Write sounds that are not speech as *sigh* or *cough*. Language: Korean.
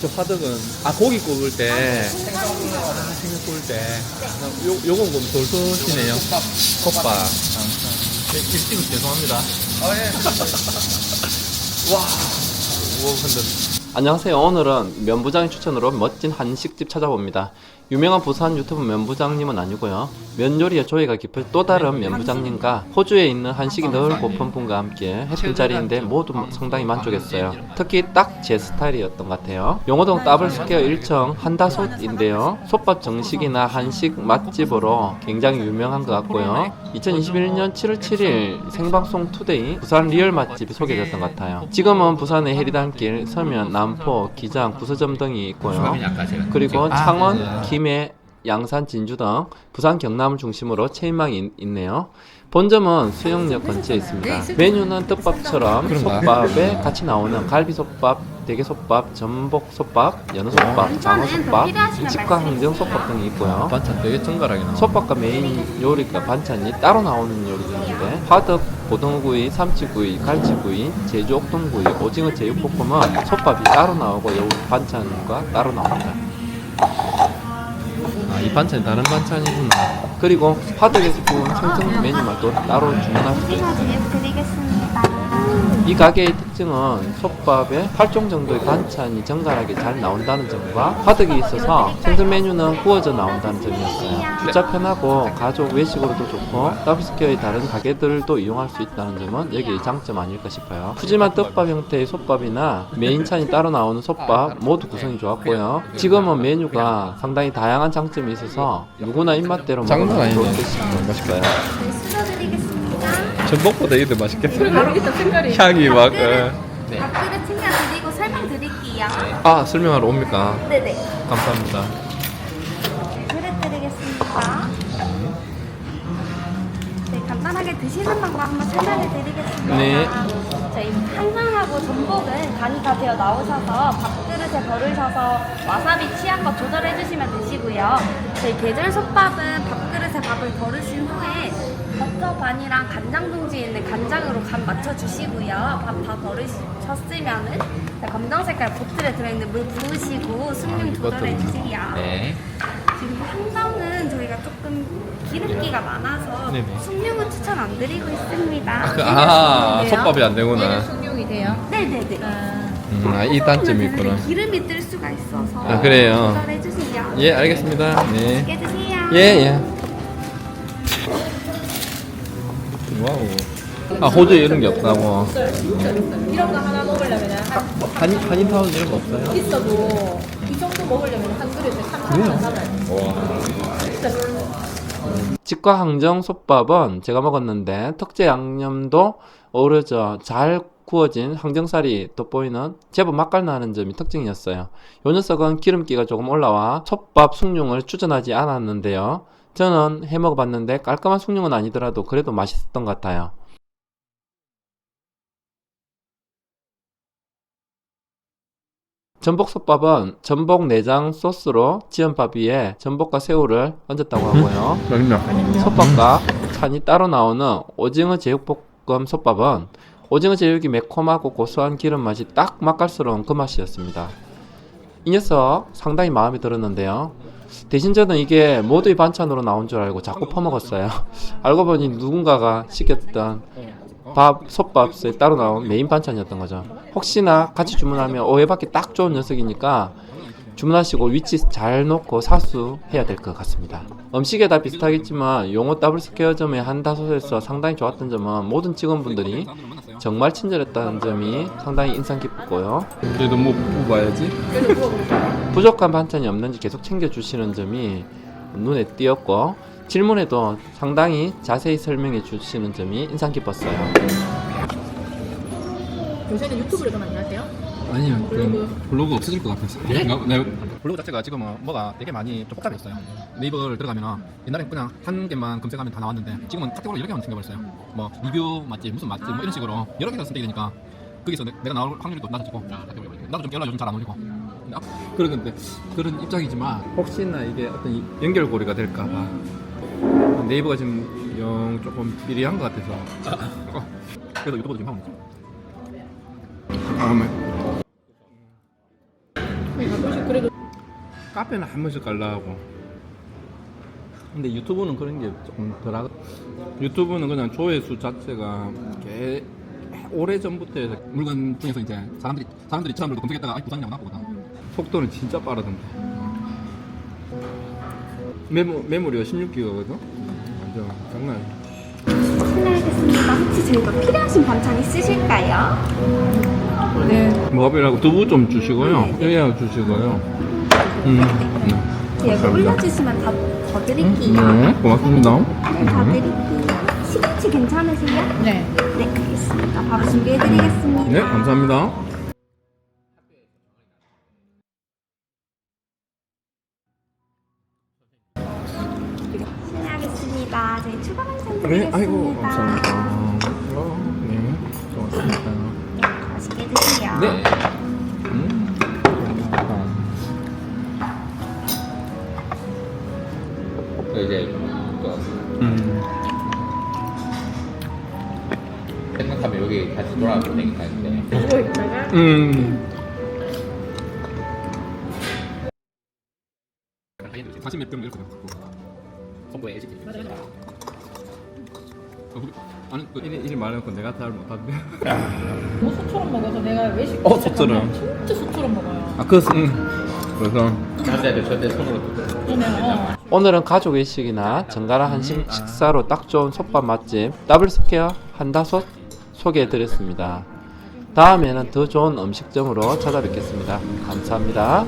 저 화덕은 아 고기 구울 때. 아, 생선 구울 때. 요, 요건 좀 돌솥이네요. 솥밥. 네, 일찍 죄송합니다. *laughs* 와 우와 근데. 안녕하세요. 오늘은 면부장의 추천으로 멋진 한식집 찾아봅니다 유명한 부산 유튜브 면부장님은 아니고요. 면 요리에 조예가 깊은 또 다른 면부장님과 호주에 있는 한식이 늘 고픈 분과 함께 했던 자리인데 모두 상당히 만족했어요. 특히 딱 제 스타일이었던 것 같아요. 용호동 더블스퀘어 1층 한다솥인데요. 솥밥 정식이나 한식 맛집으로 굉장히 유명한 것 같고요. 2021년 7월 7일 생방송 투데이 부산 리얼 맛집이 소개됐던 것 같아요. 지금은 부산의 해리단길, 서면, 남포, 기장, 부서점 등이 있고요. 그리고 창원, 김 해, 양산, 진주 등 부산 경남을 중심으로 체인망이 있- 있네요. 본점은 수영역 근처에 있습니다. 메뉴는 떡밥처럼 솥밥에 같이 나오는 갈비솥밥, 대게솥밥, 전복솥밥, 연어솥밥, 장어솥밥, 직화 항정 솥밥 등이 있고요. 반찬 되게 정갈하게 나와. 솥밥과 메인 요리가 반찬이 따로 나오는 요리들인데 화덕, 고등어구이, 삼치구이, 갈치구이, 제주 옥동구이, 오징어 제육볶음은 솥밥이 따로 나오고 요 반찬과 따로 나옵니다. 아, 이 반찬이 다른 반찬이구나. 그리고 화덕에서 구운 생선 메뉴만 또 따로 여기서 있어요. 드리겠습니다. 이 가게의 특징은 솥밥에 8종 정도의 반찬이 정갈하게 잘 나온다는 점과 화덕이 있어서 생선 메뉴는 구워져 나온다는 점이었어요. 주차 편하고 가족 외식으로도 좋고 더블스퀘어의 다른 가게들도 이용할 수 있다는 점은 여기의 장점 아닐까 싶어요. 푸짐한 떡밥 형태의 솥밥이나 메인찬이 따로 나오는 솥밥 모두 구성이 좋았고요. 지금은 메뉴가 상당히 다양한 장점이 있어서 누구나 입맛대로 먹으면 좋을 듯 맛있어요. 전복보다 이게 더 맛있겠어요. 모르겠다 색깔이 향이 막. 밥그릇, 네. 밥그릇 챙겨드리고 설명드릴게요. 아 설명하러 옵니까? 네네. 감사합니다. 그릇 드리겠습니다. 네, 간단하게 드시는 방법 한번 설명해 드리겠습니다. 네. 저희 한상하고 전복은 간이 다 되어 나오셔서 밥그릇에 버르셔서 와사비 취한 거 조절해 주시면 되시고요. 저희 계절 솥밥은 밥그릇에 밥을 버르신 후에 버터 반이랑 간장 둥지에 있는 간장으로 간 맞춰 주시고요. 밥 다 버르셨으면은 검정 색깔 보틀에 들어있는 물 부으시고 숙련 조절해 주세요. 네. 지금 한정은 저희가 조금 기름기가 많아서 네네. 숙련은 추천 안 드리고 있습니다. 아, 숙련이에요? 솥밥이 안 되구나. 숙룡이 돼요? 네네네. 아, 음, 아, 이 단점이 있구나. 기름이 뜰 수가 있어서 아, 그래요? 조절해 주세요. 예, 알겠습니다. 네. 맛있게 드세요. 예, 예. 와우. 아, 호주에 이런 게 없다고. 진짜 있어요 이런 거 하나 먹으려면 한 한인, 한인 타운 이런 거 없어요? 있어도 이 정도 먹으려면 한 그릇에 3만 원 진짜 직과 항정 솥밥은 제가 먹었는데 특제 양념도 어우러져 잘 구워진 항정살이 돋보이는 제법 맛깔나는 점이 특징이었어요. 요 녀석은 기름기가 조금 올라와 솥밥 숭늉을 추천하지 않았는데요. 저는 해 먹어봤는데 깔끔한 숭늉은 아니더라도 그래도 맛있었던 것 같아요. 전복솥밥은 전복 내장 소스로 지은 밥 위에 전복과 새우를 얹었다고 하고요. 솥밥과 찬이 따로 나오는 오징어 제육볶음 솥밥은 오징어 제육이 매콤하고 고소한 기름 맛이 딱 맛깔스러운 그 맛이었습니다. 이 녀석 상당히 마음에 들었는데요. 대신 저는 이게 모두의 반찬으로 나온 줄 알고 자꾸 퍼먹었어요. *laughs* 알고 보니 누군가가 시켰던 밥, 솥밥에 따로 나온 메인 반찬이었던 거죠. 혹시나 같이 주문하면 오해받기 딱 좋은 녀석이니까 주문하시고 위치 잘 놓고 사수해야 될 것 같습니다. 음식에 다 비슷하겠지만 용호 더블 스퀘어점의 한다솥에서 상당히 좋았던 점은 모든 직원분들이 정말 친절했다는 점이 상당히 인상 깊었고요. 그래도 뭐 뽑아야지. 부족한 반찬이 없는지 계속 챙겨주시는 점이 눈에 띄었고 질문에도 상당히 자세히 설명해 주시는 점이 인상 깊었어요. 요새는 많이 하세요? 아니요, 블로그. 블로그 없어질 것 같아서. 네, 블로그 자체가 지금은 뭐가 되게 많이 좀 복잡해졌어요. 네이버를 들어가면 옛날엔 그냥 한 개만 검색하면 다 나왔는데 지금은 카테고리 여러 개만 챙겨버렸어요. 뭐 리뷰 맛집, 무슨 맛집, 뭐 이런 식으로 여러 개가 선택이 되니까 거기서 내, 가 나올 확률이 또 낮아지고 나도 좀 연락이 좀잘 안 올리고. 그런데 그런 입장이지만 혹시나 이게 어떤 이- 연결고리가 될까봐 네이버가 지금 영 조금 삐리한 것 같아서 어, 그래서 유튜브도 지금 하고 있죠. 다음에 카페는 한 번씩 갈라 하고. 근데 유튜브는 그런 게 조금 덜하. 유튜브는 그냥 조회수 자체가 개 오래 전부터 물건 중에서 이제 사람들이 사람들이 처음으로 검색했다가 아이 부산이라고 나보거든. 속도는 진짜 빠르던데. 메모 메모리가 16기가거든. 완전 장난. 아니야. 실례하겠습니다. 혹시 저희가 필요하신 반찬 있으실까요? 무합이라고 두부 좀 주시고요. 뼈야 주시고요. 음, 네. 감사합니다. 올려주시면 다, 더 드릴게요. 네, 고맙습니다. 네, 다 드릴게요. 시금치 괜찮으세요? 네. 네, 알겠습니다. 바로 준비해드리겠습니다. 네, 감사합니다. 네. 아이고, 감사합니다. 어, 네, 고맙습니다. 맛있게 드세요. 네. 음, 감사합니다. 이제 또 음, 생각하면 여기 다시 돌아가도 되니까 이제 이거 있다가 음. 40몇 병 이렇게 갖고. 어, 그- 아 니, 그 일이, 일이 많아서 내가 잘 못하는데. *laughs* 뭐 소처럼 먹어서 내가 외식 어, 소처럼. 진짜 소처럼 먹어요. 아, 그, 음. 그래서. 절대 절대 손으로 그러면 어. 오늘은 가족의식이나 정갈한 한식 식사로 딱 좋은 솥밥 맛집 더블스퀘어 한다솥 소개해드렸습니다. 다음에는 더 좋은 음식점으로 찾아뵙겠습니다. 감사합니다.